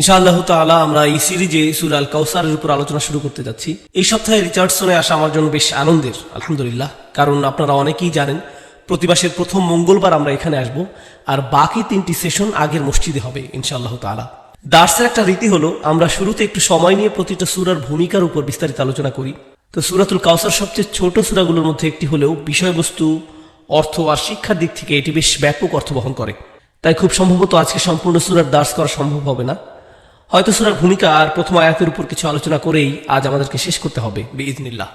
ইনশাআল্লাহ তাআলা আমরা এই সিরিজে সুরা আল কাউসারের উপর আলোচনা শুরু করতে যাচ্ছি। এই সপ্তাহে রিচার্ডসনে আসা আমার জন্য বেশ আনন্দের, আলহামদুলিল্লাহ। কারণ আপনারা অনেকেই জানেন প্রতি মাসের প্রথম মঙ্গলবার আমরা এখানে আসব, আর বাকি তিনটি সেশন আগের মসজিদে হবে, ইনশাআল্লাহ তাআলা। দার্সের একটা রীতি হলো, আমরা শুরুতে একটু সময় নিয়ে প্রতিটা সুরার ভূমিকার উপর বিস্তারিত আলোচনা করি। তো সুরাতুল কাউসার সবচেয়ে ছোট সুরাগুলোর মধ্যে একটি হলেও বিষয়বস্তু, অর্থ আর শিক্ষার দিক থেকে এটি বেশ ব্যাপক অর্থ বহন করে। তাই খুব সম্ভবত আজকে সম্পূর্ণ সুরার দার্স করা সম্ভব হবে না। হয়তো সুরার ভূমিকা আর প্রথম আয়াতের উপর কিছু আলোচনা করেই আজ আমাদেরকে শেষ করতে হবে বিইজনিল্লাহ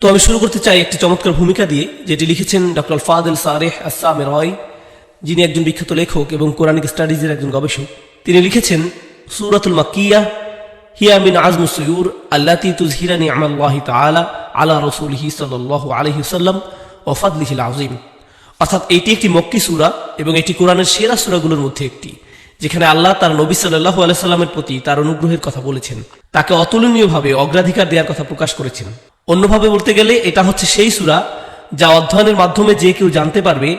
তো আমি শুরু করতে চাই একটি চমৎকার ভূমিকা দিয়ে, যেটি লিখেছেন ডক্টর ফাদেল সারেহ আসাম রয় যিনি একজন বিখ্যাত লেখক এবং কোরআনিক স্টাডিজের একজন গবেষক। তিনি লিখেছেন, সুরাতুল মাকিয়া হিয়া মিন আজমু সুয়ুর আল্লাতি তুজহিরা নি'মাল্লাহি তাআলা আলা রাসূলিহি সাল্লাল্লাহু আলাইহি ওয়াসাল্লাম ওয়া ফাদলিহিল আযীম। অর্থাৎ এটি একটি মক্কি সূরা এবং এটি কোরআনের সেরা সূরাগুলোর মধ্যে একটি। যেখানে আল্লাহ তার নবী সাল্লাল্লাহু আলাইহি সাল্লামের প্রতি তার অনুগ্রহের কথা বলেছেন। তাকে অতুলনীয়ভাবে অগ্রাধিকার দেওয়ার কথা প্রকাশ করেছেন। অন্যভাবে বলতে গেলে এটা হচ্ছে সেই সূরা যা অধ্যয়নের মাধ্যমে যে কেউ জানতে পারবে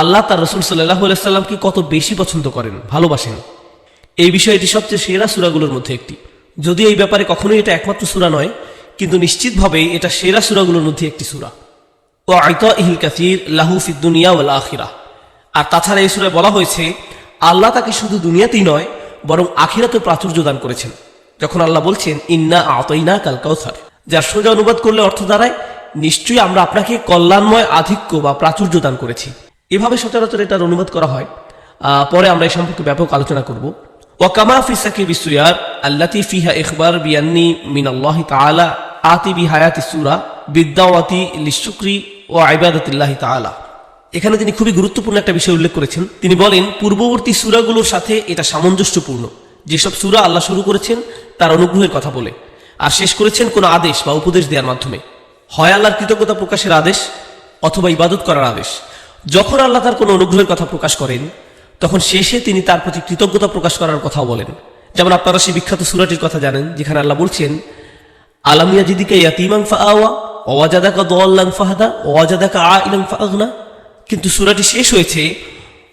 আল্লাহ তার রসুল সাল্লাহ সাল্লামকে কত বেশি পছন্দ করেন, ভালোবাসেন। এই বিষয়টি সবচেয়ে সেরা সুরাগুলোর মধ্যে একটি। যদি এই ব্যাপারে কখনোই এটা একমাত্র সুরা নয়, কিন্তু নিশ্চিতভাবেই এটা সেরা সুরাগুলোর মধ্যে একটি সুরা। ও আইতা ইহিল কাসির লাহু ফিদ্দুনিয়া ওয়াল আখিরা আর তাছাড়া এই সুরায় বলা হয়েছে আল্লাহ তাকে শুধু দুনিয়াতেই নয়, বরং আখিরাতে প্রাচুর্য দান করেছেন। যখন আল্লাহ বলছেন, ইন্না আতইনা কাল কাউসার যার সোজা অনুবাদ করলে অর্থ দাঁড়ায়, নিশ্চয়ই আমরা আপনাকে কল্যাণময় আধিক্য বা প্রাচুর্য দান করেছি। এভাবে সচরাচর এটার অনুবাদ করা হয়। পরে আমরা এই সম্পর্কে ব্যাপক আলোচনা করব। ওয়াকামা ফি সাকি বিসুয়ার আল্লাতি ফিহা ইখবার বিয়ান্নি মিন আল্লাহ আতি বি হায়াতি সূরা বিদ্যাওয়াতি লিশুকরি ও ইবাদাতিল্লাহি তাআলা। এখানে তিনি খুবই গুরুত্বপূর্ণ একটা বিষয় উল্লেখ করেছেন। তিনি বলেন, পূর্ববর্তী সূরাগুলোর সাথে এটা সামঞ্জস্যপূর্ণ। যেসব সূরা আল্লাহ শুরু করেছেন, তার অনুগ্রহের কথা বলে। আর শেষ করেছেন কোনো আদেশ বা উপদেশ দেওয়ার মাধ্যমে। হয় আল্লাহর কৃতজ্ঞতা প্রকাশের আদেশ, অথবা ইবাদত করার আদেশ। যখন আল্লাহ তার কোনো অনুগ্রহের কথা প্রকাশ করেন, তখন শেষে তিনি তার প্রতি কৃতজ্ঞতা প্রকাশ করার কথাও বলেন। যেমন আপনারা সেই বিখ্যাত সুরাটির কথা জানেন, যেখানে আল্লাহ বলছেন আলামিয়া জিদিকে ইয়াতিমাং ফাআওয়া, ওয়াজাদাকা দওয়াল্লাং ফাহাদা, ওয়াজাদাকা আইলাং ফাআগনা। কিন্তু সুরাটি শেষ হয়েছে,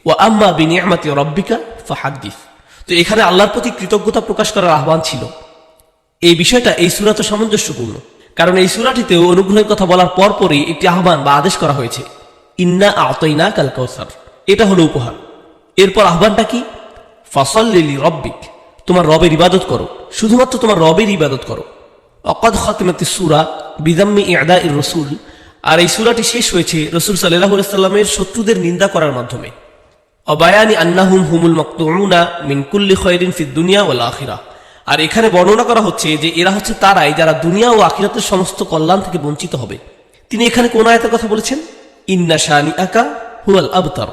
ওয়া আম্মা বিনিয়ামাতি রাব্বিকা ফাহাদ্দিস। তো এখানে আল্লাহর প্রতি কৃতজ্ঞতা প্রকাশ করার আহ্বান ছিল। এই বিষয়টা, এই সুরাতে সামঞ্জস্যপূর্ণ। কারণ এই সুরাটিতেও অনুগ্রহের কথা বলার পরপরই একটি আহ্বান বা আদেশ করা হয়েছে, ইন্না আতইনা কাল কাউসার এটা হলো উপহার। এরপর আহ্বানটা কি? ফসল লিলি রব্বিক। তোমার রবের ইবাদত করো। শুধুমাত্র তোমার রবের ইবাদত করো। অকদ খতমতি সুরা বিদাম্মি ইয়াদা ইর রসুল। আর এই সুরাটি শেষ হয়েছে রসুল সাল্লামের শত্রুদের নিন্দা করার মাধ্যমে। আর এখানে বর্ণনা করা হচ্ছে যে এরা হচ্ছে তারাই যারা দুনিয়া ও আখিরাতের সমস্ত কল্যাণ থেকে বঞ্চিত হবে। তিনি এখানে কোন আয়াতের কথা বলেছেন? ইন্না শানি আকা হুয়াল আবতার।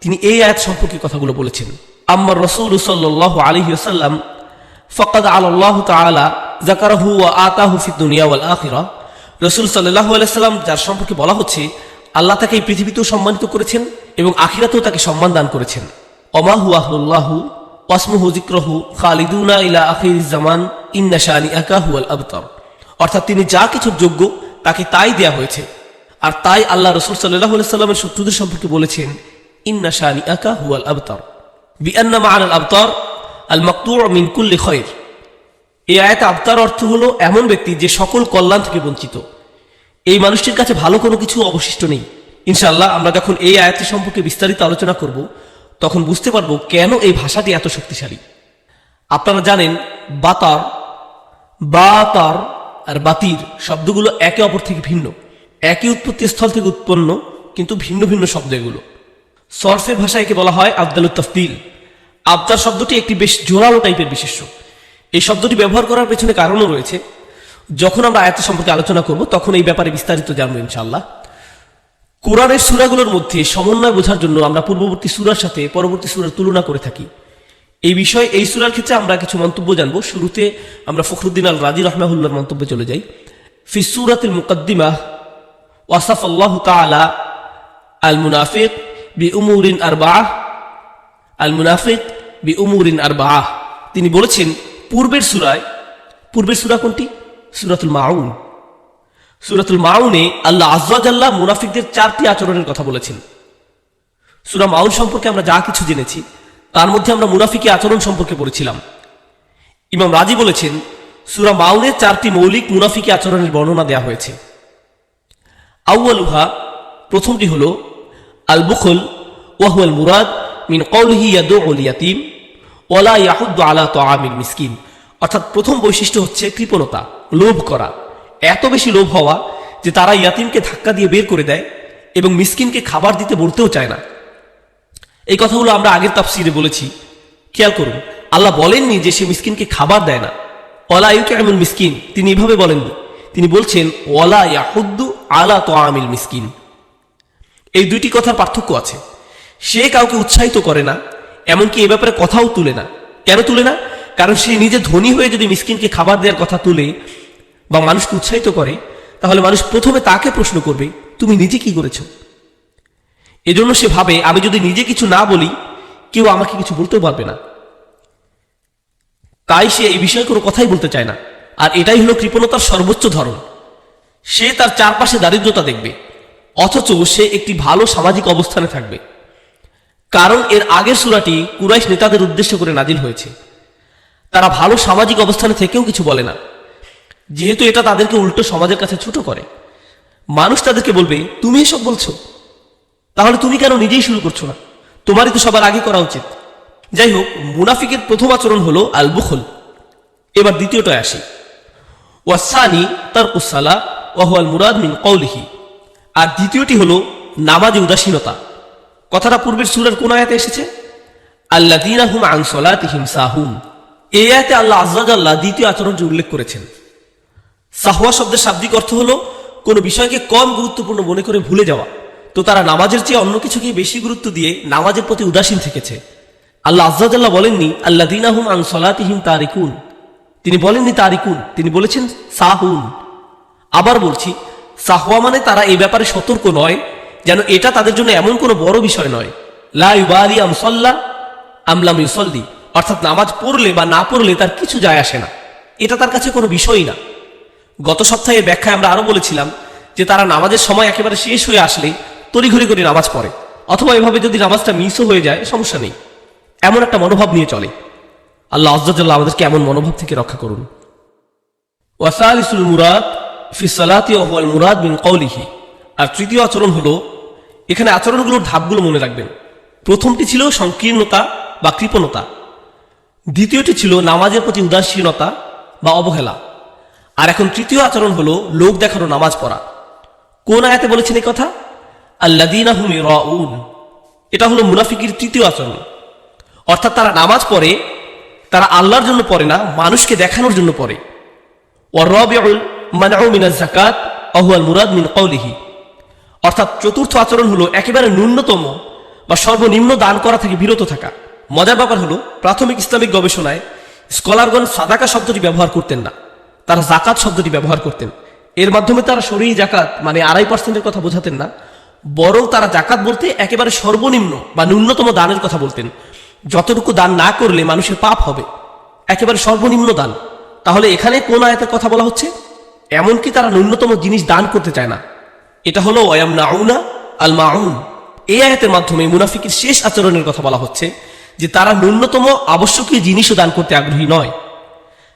তিনি এই আয়াত সম্পর্কে কথাগুলো বলেছেন। আম্মার রসুল সাল্লাহ আলহি আসাল্লাম ফকাদ আল্লাহ তাআলা জাকারাহু আতাহু ফিদ দুনিয়া ওয়াল আখিরা রসুল সাল্লাহ আলাইসাল্লাম যার সম্পর্কে বলা হচ্ছে, আল্লাহ তাকে এই পৃথিবীতেও সম্মানিত করেছেন এবং আখিরাতেও তাকে সম্মান দান করেছেন। অমাহু আহুল্লাহু ওয়াসমুহু জিক্রহু খালিদুনা ইলা আখির জামান, ইন্না শানি আকাহু আল আবতার। অর্থাৎ তিনি যা কিছুর যোগ্য তাকে তাই দেয়া হয়েছে। আর তাই আল্লাহ রসুল সাল্লাহ সাল্লামের শত্রুদের সম্পর্কে বলেছেন, ইন্না শানি আকা হুয়াল আবতার। বিআন্না মান আল আবতার আল মকতু মিন কুল্লি খয়ের এই আয়াতে আবতার অর্থ হলো এমন ব্যক্তি যে সকল কল্যাণ থেকে বঞ্চিত। এই মানুষটির কাছে ভালো কোনো কিছু অবশিষ্ট নেই। ইনশাল্লাহ আমরা যখন এই আয়াতটি সম্পর্কে বিস্তারিত আলোচনা করব, তখন বুঝতে পারব কেন এই ভাষাটি এত শক্তিশালী। আপনারা জানেন, বাতার বাতার আর বাতির শব্দগুলো একে অপর থেকে ভিন্ন। একই উৎপত্তি স্থল থেকে উৎপন্ন, কিন্তু ভিন্ন ভিন্ন শব্দ এগুলো। সরফের ভাষায় একে বলা হয় আবদাল তফদিল। আবদার শব্দটি একটি বেশ জোরালো টাইপের বিশেষ্য। এই শব্দটি ব্যবহার করার পেছনে কারণও রয়েছে। যখন আমরা আয়াত সম্পর্কে আলোচনা করব, তখন এই ব্যাপারে বিস্তারিত জানব ইনশাআল্লাহ। কোরআনের সুরাগুলোর মধ্যে সমন্বয় বোঝার জন্য আমরা পূর্ববর্তী সুরার সাথে পরবর্তী সুরার তুলনা করে থাকি। এই বিষয়ে, এই সুরার ক্ষেত্রে আমরা কিছু মন্তব্য জানব। শুরুতে আমরা ফখরুদ্দিন আল রাজি রহমাহুল্লার মন্তব্যে চলে যাই। ফি সুরাতিল মুকদ্দিমা ওয়াসাফ আল্লাহ তাআলা আল মুনাফিক বি উমুরিন আরবাহ আল মুনাফিক বি উমুরিন আরবাহ তিনি বলেছেন, পূর্বের সুরায়, পূর্বের সুরা কোনটি? সুরাতুল মাউন। সুরাতুল মাউনে আল্লাহ আজ্লাহ মুনাফিকদের চারটি আচরণের কথা বলেছেন। সুরা মাউন সম্পর্কে আমরা যা কিছু জেনেছি, তার মধ্যে আমরা মুনাফিকি আচরণ সম্পর্কে পড়েছিলাম। ইমাম রাজি বলেছেন, সুরা মাউনের চারটি মৌলিক মুনাফিকি আচরণের বর্ণনা দেওয়া হয়েছে। আউয়ালুহা, প্রথমটি হল আল বুখল ওয়াহুয়াল মুরাদ মিন কৌলহি ইয়াদুল ইয়াতিম ওয়ালা ইয়াহুদ্দু আলা তাআমিল মিসকিন। অর্থাৎ প্রথম বৈশিষ্ট্য হচ্ছে কৃপণতা, লোভ করা। এত বেশি লোভ হওয়া যে তারা ইয়াতিমকে ধাক্কা দিয়ে বের করে দেয় এবং মিসকিনকে খাবার দিতে বলতেও চায় না। এই কথাগুলো আমরা আগের তাফসিরে বলেছি। খেয়াল করুন, আল্লাহ বলেননি যে সে মিসকিনকে খাবার দেয় না। ওলা ইউকে এমন মিসকিন, তিনি এভাবে বলেননি। তিনি বলছেন ওলা ইয়াহুদ্দু আলা তো আমিল মিসকিন। এই দুইটি কথার পার্থক্য আছে। সে কাউকে উৎসাহিত করে না, এমনকি এ ব্যাপারে কথাও তুলে না। কেন তুলে না? কারণ সে নিজে ধনী হয়ে যদি মিসকিনকে খাবার দেওয়ার কথা তুলে বা মানুষকে উৎসাহিত করে, তাহলে মানুষ প্রথমে তাকে প্রশ্ন করবে, তুমি নিজে কি করেছ? এজন্য সে ভাবে, আমি যদি নিজে কিছু না বলি, কেউ আমাকে কিছু বলতেও পারবে না। তাই সে এই বিষয়ে কোনো কথাই বলতে চায় না। আর এটাই হলো কৃপণতার সর্বোচ্চ ধরন। সে তার চারপাশে দারিদ্রতা দেখবে, অথচ সে একটি ভালো সামাজিক অবস্থানে থাকবে। কারণ এর আগের সুরাটি কুরাইশ নেতাদের উদ্দেশ্য করে নাজিল হয়েছে। তারা ভালো সামাজিক অবস্থানে থেকেও কিছু বলে না। যেহেতু এটা তাদেরকে উল্টো সমাজের কাছে ছোট করে। মানুষ তাদেরকে বলবে, তুমি এসব বলছো? তাহলে তুমি কেন নিজেই শুরু করছ না? তোমারই তো সবার আগে করা উচিত। যাই হোক, মুনাফিকের প্রথম আচরণ হলো আল বুখল এবার দ্বিতীয়টায় আসি। ওয়াসানি তার কুসালা ওয়াহুয়াল মুরাদ মিন কৌলিহি আর দ্বিতীয়টি হলো নামাজে উদাসীনতা। কথাটা পূর্বের সুরের কোন আয়াতে এসেছে? আল্লাহ হুম আনসলাতিহিম সাহুন। এই আয়াতে আল্লাহ আজ্লাহ দ্বিতীয় আচরণটি উল্লেখ করেছেন। সাহওয়া শব্দের শাব্দিক অর্থ হলো, কোনো বিষয়কে কম গুরুত্বপূর্ণ মনে করে ভুলে যাওয়া। তো তারা নামাজের চেয়ে অন্য কিছুকে বেশি গুরুত্ব দিয়ে নামাজের প্রতি উদাসীন থেকেছে। আল্লাহ আজ্জাদাল্লাহ বলেননি আল্লাহ দিনাহুম আন সলাতিহিম তারিকুন। তিনি বলেননি, তারিকুন। তিনি বলেছেন, সাহুন। আবার বলছি, সাহওয়া মানে তারা এই ব্যাপারে সতর্ক নয়, যেন এটা তাদের জন্য এমন কোনো বড় বিষয় নয়। লা ইউবালি আমসল্লা আমলাম ইউসল্লি। অর্থাৎ নামাজ পড়লে বা না পড়লে তার কিছু যায় আসে না। এটা তার কাছে কোনো বিষয়ই না। গত সপ্তাহের ব্যাখ্যায় আমরা আরও বলেছিলাম যে তারা নামাজের সময় একেবারে শেষ হয়ে আসলে তড়িঘড়ি করে নামাজ পড়ে। অথবা এভাবে যদি নামাজটা মিসও হয়ে যায়, সমস্যা নেই। এমন একটা মনোভাব নিয়ে চলে। আল্লাহ আজ্জাল্লাহ আমাদেরকে এমন মনোভাব থেকে রক্ষা করুন। ওয়াসালিসুল মুরাদ ফি সালাতি ওয়াল মুরাদ বিন কৌলিহি আর তৃতীয় আচরণ হলো, এখানে আচরণগুলোর ধাপগুলো মনে রাখবেন। প্রথমটি ছিল সংকীর্ণতা বা কৃপণতা। দ্বিতীয়টি ছিল নামাজের প্রতি উদাসীনতা বা অবহেলা। আর এখন তৃতীয় আচরণ হলো লোক দেখানো নামাজ পড়া। কোন আয়াতে বলেছেন এই কথা? আল্লাদিনা হুম রাউন এটা হলো মুনাফিকির তৃতীয় আচরণ। অর্থাৎ তারা নামাজ পড়ে, তারা আল্লাহর জন্য পড়ে না, মানুষকে দেখানোর জন্য পড়ে। ওয়ারবিউল মানউ মিনাজ যাকাত আহুয়াল মুরাদ মিন কওলিহি। অর্থাৎ চতুর্থ আচরণ হলো একেবারে ন্যূনতম বা সর্বনিম্ন দান করা থেকে বিরত থাকা। মজার ব্যাপার হলো, প্রাথমিক ইসলামিক গবেষণায় স্কলারগণ সাদাকা শব্দটি ব্যবহার করতেন না, তারা জাকাত শব্দটি ব্যবহার করতেন। এর মাধ্যমে তারা শরীর জাকাত মানে আড়াই পার্সেন্টের কথা বোঝাতেন না, বরং তারা জাকাত বলতে একেবারে সর্বনিম্ন বা ন্যূনতম দানের কথা বলতেন। যতটুকু দান না করলে মানুষের পাপ হবে, একেবারে সর্বনিম্ন দান। তাহলে এখানে কোন আয়াতের কথা বলা হচ্ছে? এমনকি তারা ন্যূনতম জিনিস দান করতে চায় না। এটা হলো ওয়াম নাউনা আল মাউন এই আয়াতের মাধ্যমে মুনাফিকের শেষ আচরণের কথা বলা হচ্ছে। যে তারা ন্যূনতম আবশ্যকীয় জিনিসও দান করতে আগ্রহী নয়।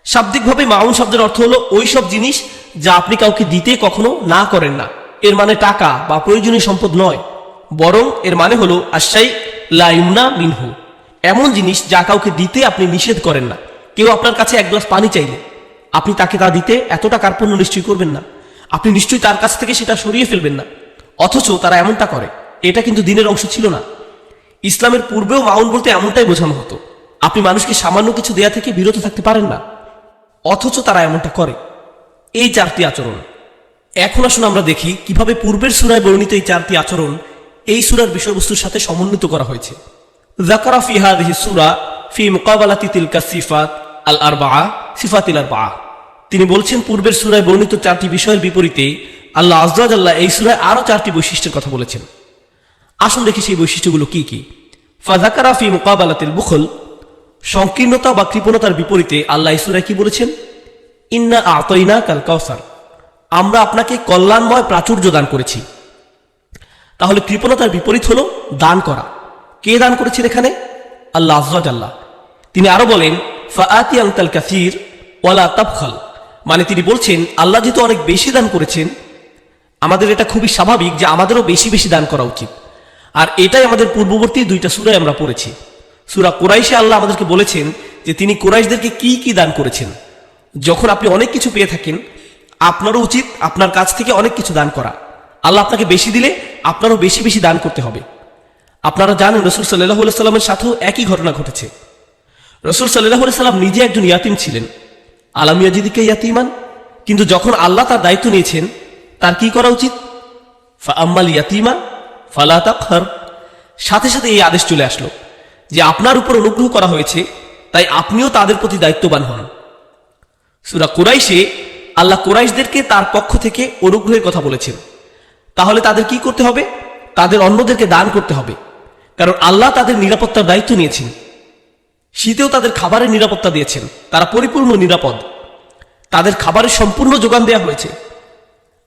শাব্দিকভাবে মাউন শব্দের অর্থ হলো ওই সব জিনিস যা আপনি কাউকে দিতে কখনো না করেন না। এর মানে টাকা বা প্রয়োজনীয় সম্পদ নয়। বরং এর মানে হলো আশাই লাইমনা মিনহু। এমন জিনিস যা কাউকে দিতে আপনি নিষেধ করেন না। কেউ আপনার কাছে এক গ্লাস পানি চাইলে। আপনি তাকে তা দিতে এতটা কার্পণ্য নিশ্চয়ই করবেন না। আপনি নিশ্চয়ই তার কাছ থেকে সেটা সরিয়ে ফেলবেন না। অথচ তারা এমনটা করে। এটা কিন্তু দিনের অংশ ছিল না। ইসলামের পূর্বেও মাউন বলতে এমনটাই বোঝানো হতো। আপনি মানুষকে সামান্য কিছু দেয়া থেকে বিরত থাকতে পারেন না। অথচ তারা এমনটা করে। এই চারটি আচরণ। এখন আসুন আমরা দেখি কীভাবে পূর্বের সুরায় বর্ণিত এই চারটি আচরণ এই সুরার বিষয়বস্তুর সাথে সমন্বিত করা হয়েছে। জাকারা ফি হাদিহি সুরা ফি মুকাবালাতি তিলকা সিফাত আল আরবা সিফাতিল আরবা তিনি বলছেন, পূর্বের সুরায় বর্ণিত চারটি বিষয়ের বিপরীতে আল্লাহ আজরাজ এই সুরায় আরও চারটি বৈশিষ্ট্যের কথা বলেছেন। আসুন দেখি সেই বৈশিষ্ট্যগুলো কি কি। ফাজাকারা মুকাবালাতিল বুখল, সংকীর্ণতা বা কৃপণতার বিপরীতে আল্লাহ ইসুরা কি বলেছেন? ইন্না আতইনা কাল কাউসার আমরা আপনাকে কল্যাণময় প্রাচুর্য দান করেছি। তাহলে কৃপণতার বিপরীত হলো দান করা। কে দান করেছেন এখানে? আল্লাহ আজরাজ তিনি আরও বলেন ফাআতি আংতাল কাসির ওয়ালা তাবখাল। মানে তিনি বলছেন, আল্লাহ যেহেতু অনেক বেশি দান করেছেন, আমাদের এটা খুবই স্বাভাবিক যে আমাদেরও বেশি বেশি দান করা উচিত। আর এটাই আমাদের পূর্ববর্তী দুইটা সুরায় আমরা পড়েছি। সুরা কোরাইশে আল্লাহ আমাদেরকে বলেছেন যে তিনি কোরাইশদেরকে কি কি দান করেছেন। যখন আপনি অনেক কিছু পেয়ে থাকেন, আপনারও উচিত আপনার কাছ থেকে অনেক কিছু দান করা। আল্লাহ আপনাকে বেশি দিলে আপনারও বেশি বেশি দান করতে হবে। আপনারা জানেন রসুল সাল্লাহ সাল্লামের সাথেও একই ঘটনা ঘটেছে। রসুল সাল্লাহ সাল্লাম নিজে একজন ইয়াতিম ছিলেন। আলাম ইয়াজিদিকে ইয়াতিমান? কিন্তু যখন আল্লাহ তার দায়িত্ব নিয়েছেন, তার কি করা উচিত? আম্মাল ইয়াতিমা ফালা তাকহার। সাথে সাথে এই আদেশ চলে আসলো যে আপনার উপর অনুগ্রহ করা হয়েছে, তাই আপনিও তাদের প্রতি দায়িত্ববান হন। সুরা কুরাইশে আল্লাহ কুরাইশদেরকে তার পক্ষ থেকে অনুগ্রহের কথা বলেছেন। তাহলে তাদের কি করতে হবে? তাদের অন্যদেরকে দান করতে হবে। কারণ আল্লাহ তাদের নিরাপত্তার দায়িত্ব নিয়েছেন। শীতেও তাদের খাবারের নিরাপত্তা দিয়েছেন। তারা পরিপূর্ণ নিরাপদ। তাদের খাবারের সম্পূর্ণ যোগান দেওয়া হয়েছে।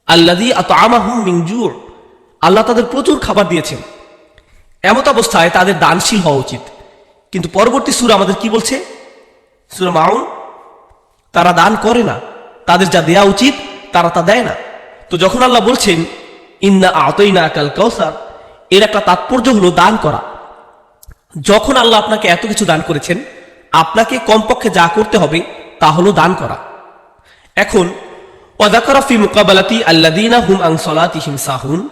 আল্লাদি আত আমাহুম মিংজুর আল্লাহ তাদের প্রচুর খাবার দিয়েছেন। এমত অবস্থায় তাদের দানশীল হওয়া উচিত। কিন্তু পরবর্তী সুর আমাদের কি বলছে? সুরা মাউন, তারা দান করে না। তাদের যা দেয়া উচিত, তারা তা দেয় না। তো যখন আল্লাহ বলছেন, ইন্না আতই না কাল কৌসার এর একটা তাৎপর্য হলো দান করা। যখন আল্লাহ আপনাকে এত কিছু দান করেছেন, আপনাকে কমপক্ষে যা করতে হবে, তা হলো দান করা। এখন ওয়াদাকারফি মুকাবালাতি আল্লাদিনা হুম আং সলাতিহিম সাহুন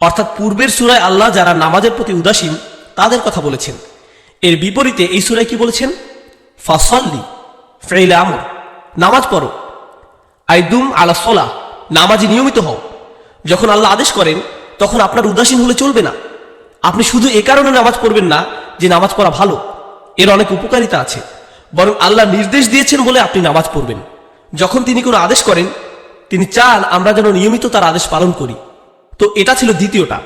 অর্থাৎ পূর্বের সুরায় আল্লাহ যারা নামাজের প্রতি উদাসীন, তাদের কথা বলেছেন। এর বিপরীতে এই সুরায় কি বলেছেন? ফাসল্লি, ফেইলে আমর, নামাজ পড়ো। আইদুম আলা সলা, নামাজে নিয়মিত হও। যখন আল্লাহ আদেশ করেন, তখন আপনার উদাসীন হলে চলবে না। আপনি শুধু এ কারণে নামাজ পড়বেন না যে নামাজ পড়া ভালো। এর অনেক উপকারিতা আছে। বরং আল্লাহ নির্দেশ দিয়েছেন বলে আপনি নামাজ পড়বেন। যখন তিনি কোনো আদেশ করেন, তিনি চান আমরা যেন নিয়মিত তার আদেশ পালন করি। তো এটা ছিল দ্বিতীয়টা।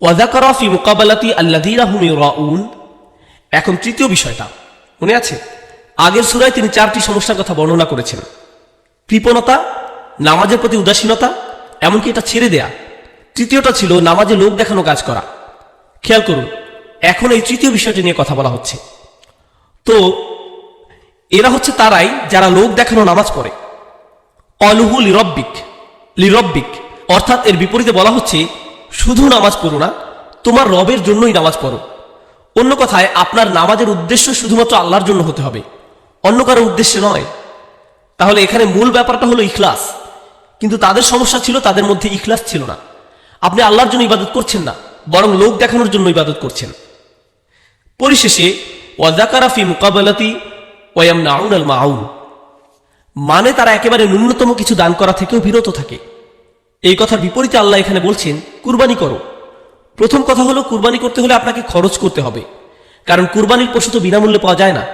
ওয়াদাকারফি মোকাবেলাতি আল্লাদিরা হুম রাউন এখন তৃতীয় বিষয়টা, মনে আছে? আগের সুরায় তিনি চারটি সমস্যার কথা বর্ণনা করেছেন। কৃপণতা, নামাজের প্রতি উদাসীনতা, এমনকি এটা ছেড়ে দেয়া। তৃতীয়টা ছিল নামাজে লোক দেখানো কাজ করা। খেয়াল করুন, এখন এই তৃতীয় বিষয়টি নিয়ে কথা বলা হচ্ছে। তো, এরা হচ্ছে তারাই যারা লোক দেখানো নামাজ পড়ে। অলুহু লিরব্বিক লিরব্বিক। অর্থাৎ এর বিপরীতে বলা হচ্ছে, শুধু নামাজ পড়ো না, তোমার রবের জন্যই নামাজ পড়ো। অন্য কথায়, আপনার নামাজের উদ্দেশ্য শুধুমাত্র আল্লাহর জন্য হতে হবে। অন্য কারও উদ্দেশ্যে নয়। তাহলে এখানে মূল ব্যাপারটা হলো ইখলাস। কিন্তু তাদের সমস্যা ছিল, তাদের মধ্যে ইখলাস ছিল না। আপনি আল্লাহর জন্য ইবাদত করছেন না, বরং লোক দেখানোর জন্য ইবাদত করছেন। পরিশেষে ওয়াজাকারাফি মুকাবালাতি ওয়াম নাউন আল মাউন। মানে তারা একেবারে ন্যূনতম কিছু দান করা থেকেও বিরত থাকে। এই কথার বিপরীতে আল্লাহ এখানে বলছেন, কুরবানি করো। প্রথম কথা হলো, কুরবানি করতে হলে আপনাকে খরচ করতে হবে। কারণ কুরবানির পশু তো বিনামূল্যে পাওয়া যায় না।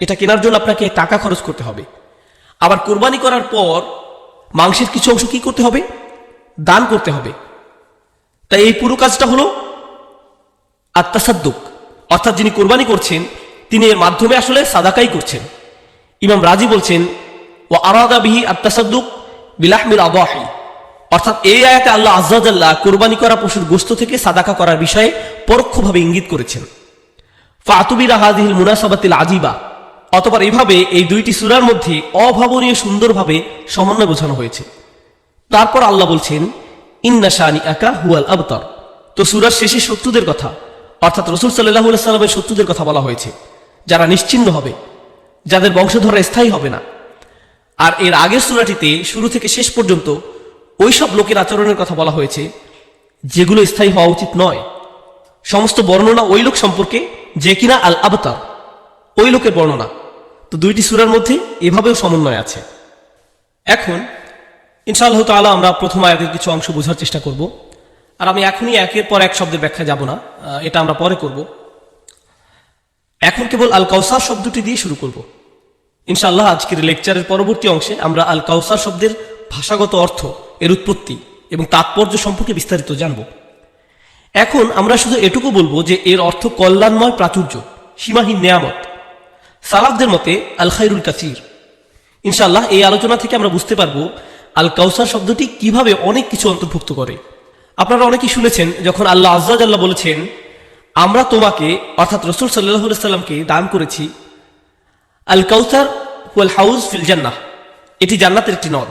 এটা কেনার জন্য আপনাকে টাকা খরচ করতে হবে। আবার কুরবানি করার পর মাংসের কিছু অংশ কি করতে হবে? দান করতে হবে। তাই এই পুরো কাজটা হলো আত্মাসাদ্দুক। অর্থাৎ যিনি কোরবানি করছেন, তিনি এর মাধ্যমে আসলে সাদাকাই করছেন। ইমাম রাজি বলছেন ও আরাদা বিহি আত্মাসাদ্দুক বিলাহমিল আবাহি অর্থাৎ এই আয়াতে আল্লাহ আজ্লাহ কোরবানি করা পশুর গোস্ত থেকে সাদাকা করার বিষয়ে পরোক্ষভাবে ইঙ্গিত করেছেন। ফাতুবিরা হাদিহিল মুনাসাবাতিল আজিবা। অতপর এভাবে এই দুইটি সুরার মধ্যে অভাবনীয় সুন্দরভাবে সমন্বয় বোঝানো হয়েছে। তারপর আল্লাহ বলছেন, ইন্না শানি আকা হুয়াল আবতর। তো সুরার শেষে শত্রুদের কথা, অর্থাৎ রসুল সাল্লাহ সাল্লামের শত্রুদের কথা বলা হয়েছে, যারা নিশ্চিন্ন হবে, যাদের বংশধররা স্থায়ী হবে না। আর এর আগের সুরাটিতে শুরু থেকে শেষ পর্যন্ত ওই সব লোকের আচরণের কথা বলা হয়েছে, যেগুলো স্থায়ী হওয়া উচিত নয়। সমস্ত বর্ণনা ওই লোক সম্পর্কে, যে কিনা আল আবতার ওই লোকের বর্ণনা। তো দুইটি সুরার মধ্যে এভাবেও সমন্বয় আছে। এখন, ইনশাআল্লাহ তাআলা আমরা প্রথম আয়াতের কিছু অংশ বোঝার চেষ্টা করব। আর আমি এখনই একের পর এক শব্দের ব্যাখ্যা যাব না এটা আমরা পরে করব। এখন কেবল আল কাউসার শব্দটি দিয়ে শুরু করব। ইনশাআল্লাহ আজকের লেকচারের পরবর্তী অংশে আমরা আল কাউসার শব্দের ভাষাগত অর্থ এর উৎপত্তি এবং তাৎপর্য সম্পর্কে বিস্তারিত জানব। এখন আমরা শুধু এটুকু বলব যে এর অর্থ কল্যাণময় প্রাচুর্য, সীমাহীন নেয়ামত। সালাফদের মতে আল খাইরুল কাসির। ইনশাল্লাহ এই আলোচনা থেকে আমরা বুঝতে পারব আল কাউসার শব্দটি কীভাবে অনেক কিছু অন্তর্ভুক্ত করে। আপনারা অনেকেই শুনেছেন যখন আল্লাহ আজ্লাহ বলেছেন, আমরা তোমাকে, অর্থাৎ রসুল সাল্লাহ সাল্লামকে দান করেছি আল কাউসার হুয়াল হাউস ফিল জান্নাহ। এটি জান্নাতের একটি নদ।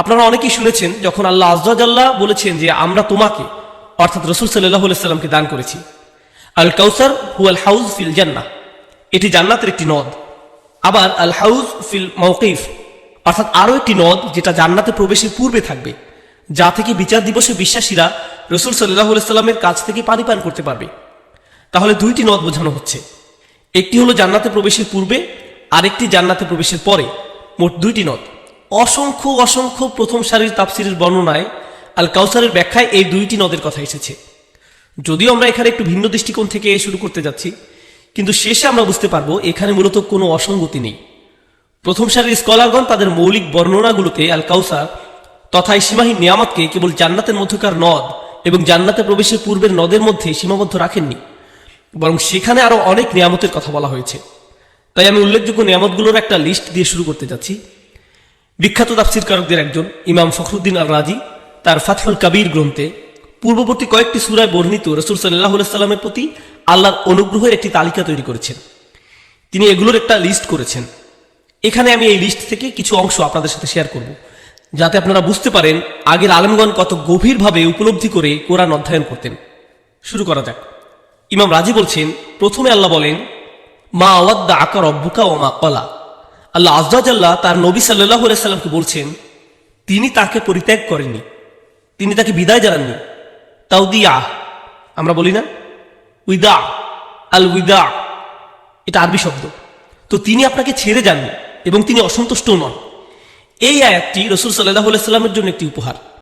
আপনারা অনেকেই শুনেছেন, যখন আল্লাহ আজ্লাহ বলেছেন যে আমরা তোমাকে, অর্থাৎ রসুল সাল্লাহ সাল্লামকে দান করেছি। আল কাউসার হুয়াল হাউস ফিল জান্না এটি জান্নাতের একটি নদ। আবার আল হাউজ ফিল মৌকিফ অর্থাৎ আরও একটি নদ যেটা জান্নাতে প্রবেশের পূর্বে থাকবে, যা থেকে বিচার দিবসে বিশ্বাসীরা রসুল সাল্লাহ সাল্লামের কাছ থেকে পানি পান করতে পারবে। তাহলে দুইটি নদ বোঝানো হচ্ছে। একটি হলো জান্নাতে প্রবেশের পূর্বে, আরেকটি জান্নাতে প্রবেশের পরে। মোট দুইটি নদ। অসংখ্য অসংখ্য প্রথম সারির তাফসিরের বর্ণনায় আল কাউসারের ব্যাখ্যায় এই দুইটি নদের কথা এসেছে। যদিও আমরা এখানে একটু ভিন্ন দৃষ্টিকোণ থেকে শুরু করতে যাচ্ছি, কিন্তু শেষে আমরা বুঝতে পারব এখানে মূলত কোনো অসঙ্গতি নেই। প্রথম সারির স্কলারগণ তাদের মৌলিক বর্ণনাগুলোতে আল কাউসার তথা এই সীমাহীন নিয়ামতকে কেবল জান্নাতের মধ্যকার নদ এবং জান্নাতে প্রবেশের পূর্বের নদের মধ্যে সীমাবদ্ধ রাখেননি, বরং সেখানে আরও অনেক নিয়ামতের কথা বলা হয়েছে। তাই আমি উল্লেখযোগ্য নিয়ামতগুলোর একটা লিস্ট দিয়ে শুরু করতে যাচ্ছি। বিখ্যাত তাফসিরকারকদের একজন, ইমাম ফখরুদ্দিন আল রাজি তার ফাতহুল কাবির গ্রন্থে পূর্ববর্তী কয়েকটি সুরায় বর্ণিত রসুল সাল্লাহ সাল্লামের প্রতি আল্লাহর অনুগ্রহের একটি তালিকা তৈরি করেছেন। তিনি এগুলোর একটা লিস্ট করেছেন। এখানে আমি এই লিস্ট থেকে কিছু অংশ আপনাদের সাথে শেয়ার করব, যাতে আপনারা বুঝতে পারেন আগের আলমগণ কত গভীরভাবে উপলব্ধি করে কোরআন অধ্যয়ন করতেন। শুরু করা যাক। ইমাম রাজি বলছেন, প্রথমে আল্লাহ বলেন, মা আওয়াদ্দা আকার অব্বুকা ও মা কলা আল্লাহ আজাল্লাহ তার নবী সাল্লাহ সাল্লামকে বলছেন, তিনি তাকে পরিত্যাগ করেননি, তিনি তাকে বিদায় জানাননি। তাও দিয়া আমরা বলি না? উইদা আল উইদা এটা আরবি শব্দ। তো তিনি আপনাকে ছেড়ে যাননি এবং তিনি অসন্তুষ্ট নন। এই আয়াতটি রসুল সাল্লাহ সাল্লামের জন্য একটি উপহার।